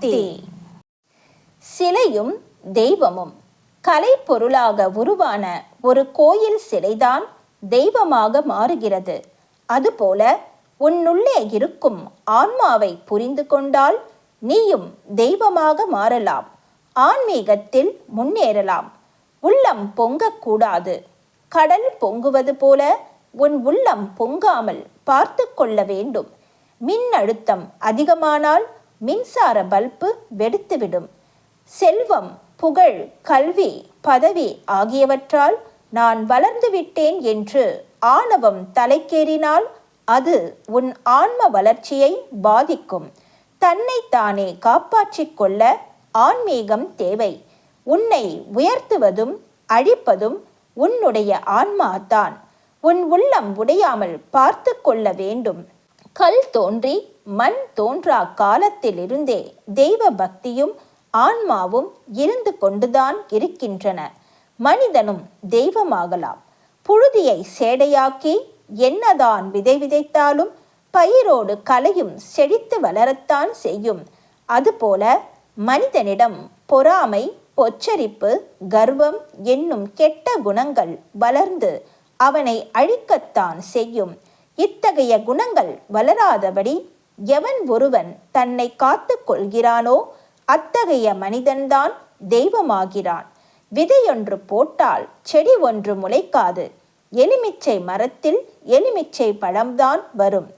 சக்தி. சிலையும் தெய்வமும். கலை பொருளாக உருவான ஒரு கோயில் சிலைதான் தெய்வமாக மாறுகிறது. அதுபோல உன்னுள்ளே இருக்கும் ஆன்மாவை புரிந்து கொண்டால் நீயும் தெய்வமாக மாறலாம். ஆன்மீகத்தில் முன்னேறலாம். உள்ளம் பொங்கக்கூடாது கடல் பொங்குவது போல உன் உள்ளம் பொங்காமல் பார்த்து கொள்ள வேண்டும். மின் அழுத்தம் அதிகமானால் மின்சார பல்பு வெடித்துவிடும். செல்வம் புகழ் கல்வி பதவி ஆகியவற்றால் நான் வளர்ந்துவிட்டேன் என்று ஆணவம் தலைக்கேறினால் அது உன் ஆன்ம வளர்ச்சியை பாதிக்கும். தன்னைத்தானே காப்பாற்றிக் கொள்ள ஆன்மீகம் தேவை. உன்னை உயர்த்துவதும் அழிப்பதும் உன்னுடைய ஆன்மா தான் உன் உள்ளம் உடையாமல் பார்த்து கொள்ள வேண்டும். கல் தோன்றி மண் தோன்றா காலத்திலிருந்தே தெய்வ பக்தியும் ஆன்மாவும் இருந்து கொண்டுதான் இருக்கின்றன. மனிதனும் தெய்வமாகலாம். புழுதியை சேடையாக்கி என்னதான் விதை விதைத்தாலும் பயிரோடு கலையும் செழித்து வளரத்தான் செய்யும். அதுபோல மனிதனிடம் பொறாமை பொச்சரிப்பு கர்வம் என்னும் கெட்ட குணங்கள் வளர்ந்து அவனை அழிக்கத்தான் செய்யும். இத்தகைய குணங்கள் வளராதபடி எவன் ஒருவன் தன்னை காத்து கொள்கிறானோ அத்தகைய மனிதன்தான் தெய்வமாகிறான். விதையொன்று போட்டால் செடி ஒன்று முளைக்காது. எலுமிச்சை மரத்தில் எலுமிச்சை பழம்தான் வரும்.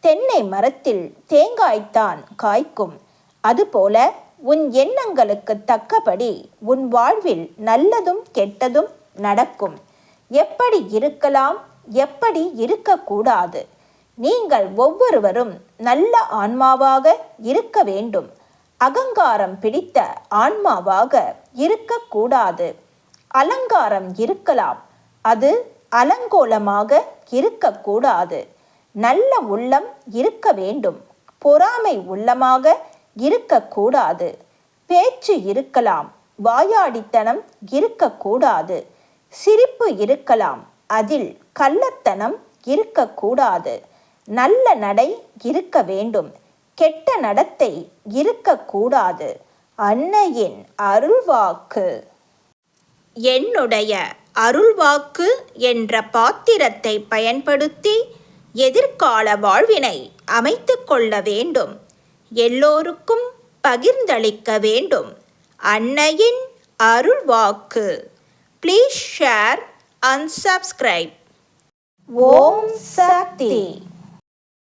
தென்னை மரத்தில் தேங்காய்த்தான் காய்க்கும். அதுபோல உன் எண்ணங்களுக்கு தக்கபடி உன் வாழ்வில் நல்லதும் கெட்டதும் நடக்கும். எப்படி இருக்கலாம்? எப்படி இருக்கக்கூடாது? நீங்கள் ஒவ்வொருவரும் நல்ல ஆன்மாவாக இருக்க வேண்டும். அகங்காரம் பிடித்த ஆன்மாவாக இருக்கக்கூடாது. அலங்காரம் இருக்கலாம். அது அலங்கோலமாக இருக்கக்கூடாது. நல்ல உள்ளம் இருக்க வேண்டும். பொறாமை உள்ளமாக இருக்கக்கூடாது. பேச்சு இருக்கலாம். வாயாடித்தனம் இருக்கக்கூடாது. சிரிப்பு இருக்கலாம். அதில் கள்ளத்தனம் இருக்கக்கூடாது. நல்ல நடை இருக்க வேண்டும். கெட்ட நடத்தை இருக்கக்கூடாது அன்னையின் அருள்வாக்கு. என்னுடைய அருள்வாக்கு என்ற பாத்திரத்தை பயன்படுத்தி எதிர்கால வாழ்வினை அமைத்து கொள்ள வேண்டும். எல்லோருக்கும் பகிர்ந்தளிக்க வேண்டும். அன்னையின் அருள்வாக்கு. Please share and subscribe Om Shakti.